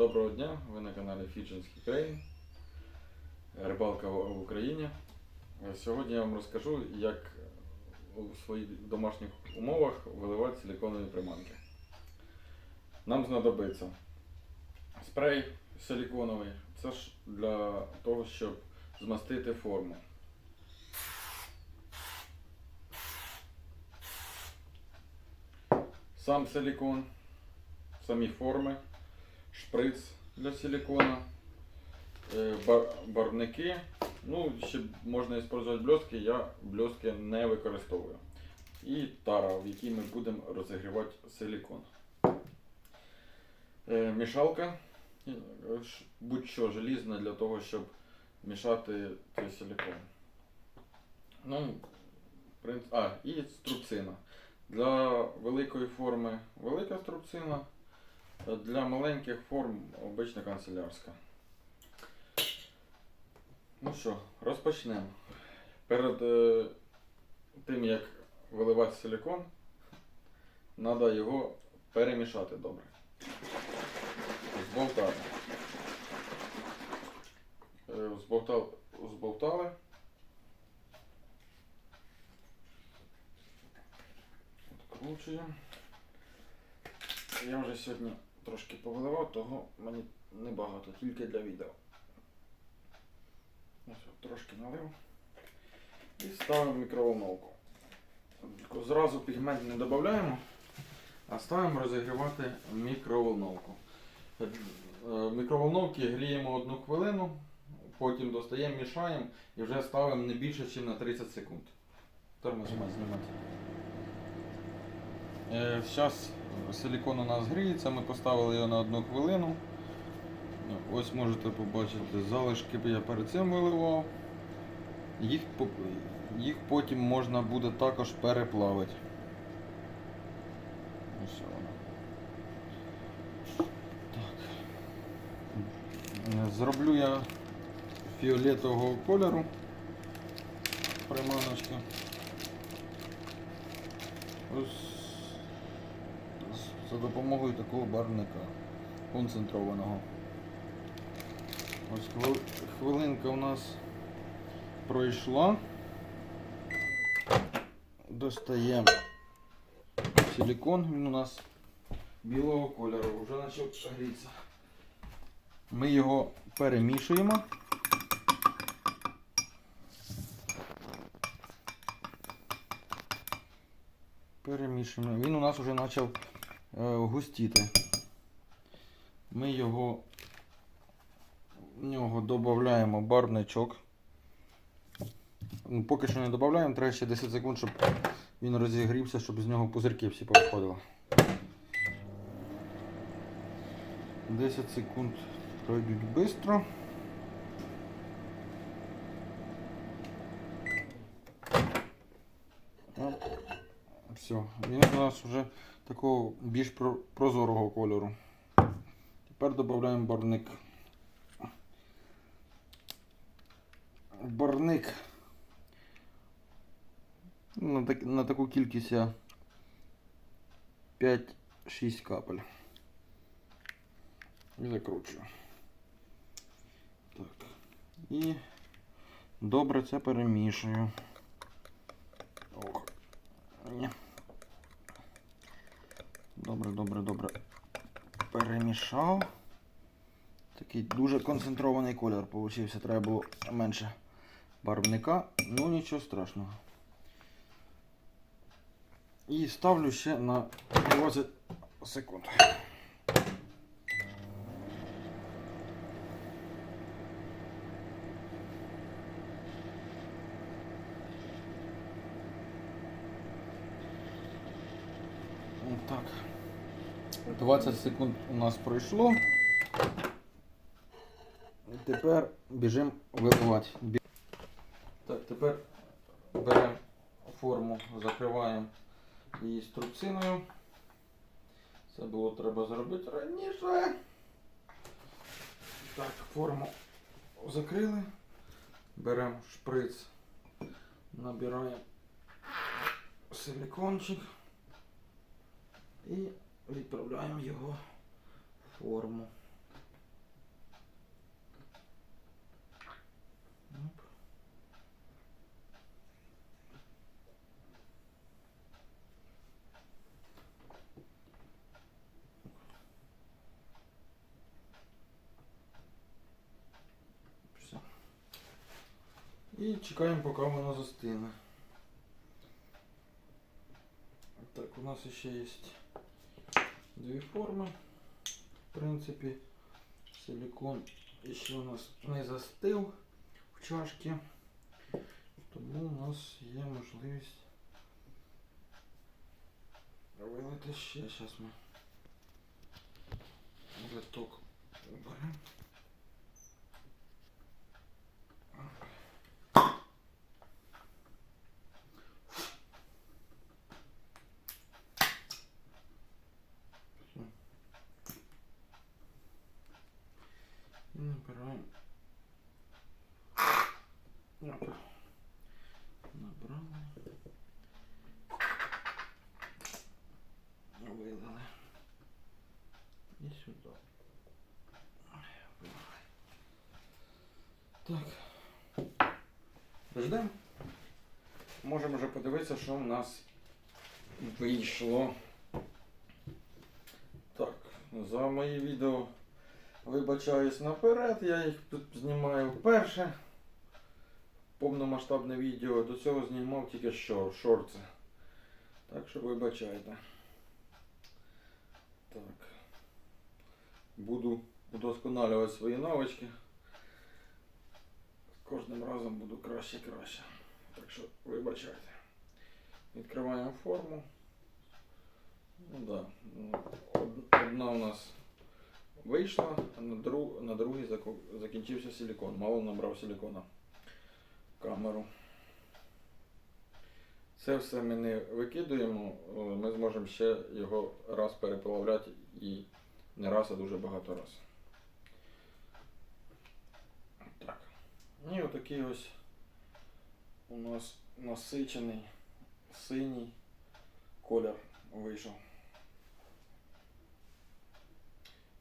Доброго дня, ви на каналі Фіджинський Крейн. Рибалка в Україні. Е, Сьогодні я вам розкажу, як у своїх домашніх умовах виливати силиконові приманки. Нам знадобиться спрей силиконовий. Це ж для того, щоб змастити форму. Сам силикон, самі форми, шприц для силикона, е, бар- барвники. Ну, ще можна використовувати бльоски, я бльоски не використовую. І тара, в якій ми будемо розігрівати силикон. Е, Мішалка, е, будь-що желізне для того, щоб мішати цей силикон. Ну, в а, і струбцина. Для великої форми велика струбцина, для маленьких форм обична канцелярська. Ну що, розпочнемо. Перед е, тим як виливати силикон, треба його перемішати добре. Зболтати. Е, зболтав, зболтали. Відкручуємо. Я вже сьогодні трошки повиливав, того мені небагато, тільки для відео. Ось трошки налив. І ставимо мікроволновку. Зразу пігмент не додаємо, а ставимо розігрівати мікроволновку. Е, В мікроволновці гріємо одну хвилину, потім достаємо, мішаємо і вже ставимо не більше, ніж на 30 секунд. Нажимай знімати. Зараз силикон у нас гріється, ми поставили його на одну хвилину. Ось можете побачити залишки я перед цим виливав. Їх, їх потім можна буде також переплавити. Ось. Так. Е, Зроблю я фіолетового кольору приманочки. Ось за допомогою такого барвника концентрованого. Ось хвилинка у нас пройшла. Достаємо силикон, він у нас білого кольору, вже почав грітися. Ми його перемішуємо. Перемішуємо. Він у нас вже почав густіти. Ми його в нього додаємо барвничок. Ну, поки що не додаємо, треба ще 10 секунд, щоб він розігрівся, щоб з нього пузирки всі повиходили. 10 секунд пройдуть швидко. Все, він у нас вже такого більш прозорого кольору. Тепер додаємо барвник. Барвник на, так, на таку кількість я 5-6 капель. І закручую. Так. І добре це перемішую. Ох. Ні. Добре, добре, добре. Перемішав. Такий дуже концентрований колір получився. Треба було менше барвника. Ну нічого страшного. І ставлю ще на 20 секунд. Так. 20 секунд у нас пройшло. Тепер біжимо виливати. Так, тепер беремо форму, закриваємо її струбциною. Це було треба зробити раніше. Так, форму закрили. Беремо шприц, набираємо силикончик і відправляємо його в форму. І чекаємо, поки воно застине. Так, у нас ще є дві форми. В принципі, силикон ще у нас не застив в чашці. Тому у нас є можливість вилити ще. Зараз ми литок уберемо. Все. І набираємо. Опа. Набрали. Вилили. І сюди. Вилили. Так. Ждемо. Можемо вже подивитися, що в нас вийшло. Так, за мої відео вибачаюсь наперед, я їх тут знімаю вперше. Повномасштабне відео. До цього знімав тільки що шорти. Так що вибачайте. Так. Буду удосконалювати свої навички. Кожним разом буду краще і краще. Так що вибачайте. Відкриваємо форму. Ну да. ну, Одна у нас вийшла, а на, друг, на другій заку- закінчився силикон. Мало набрав силикона в камеру. Це все ми не викидуємо, е, ми зможемо ще його раз переплавляти і не раз, а дуже багато раз. Так. І отакий ось у нас насичений синій колір вийшов.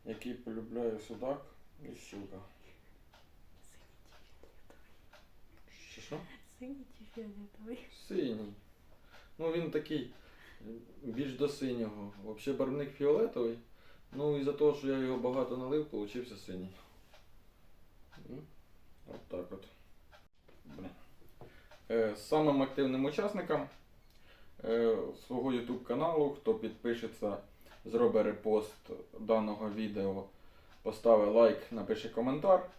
Який полюбляє судак і щука. Що що? Синій чи фіолетовий? Синій. Ну він такий е, більш до синього. Взагалі барвник фіолетовий. Ну і за того, що я його багато налив, получився синій. От так от. Е, Самим активним учасникам е, свого YouTube каналу, хто підпишеться, зробить репост даного відео, поставить лайк, напише коментар,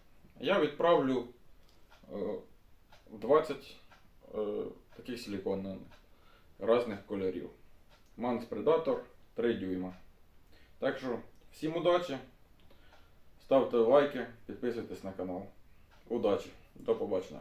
я відправлю е, 20 е, таких силіконних різних кольорів. Манс Predator 3 дюйма. Так що всім удачі. Ставте лайки, підписуйтесь на канал. Удачі! До побачення!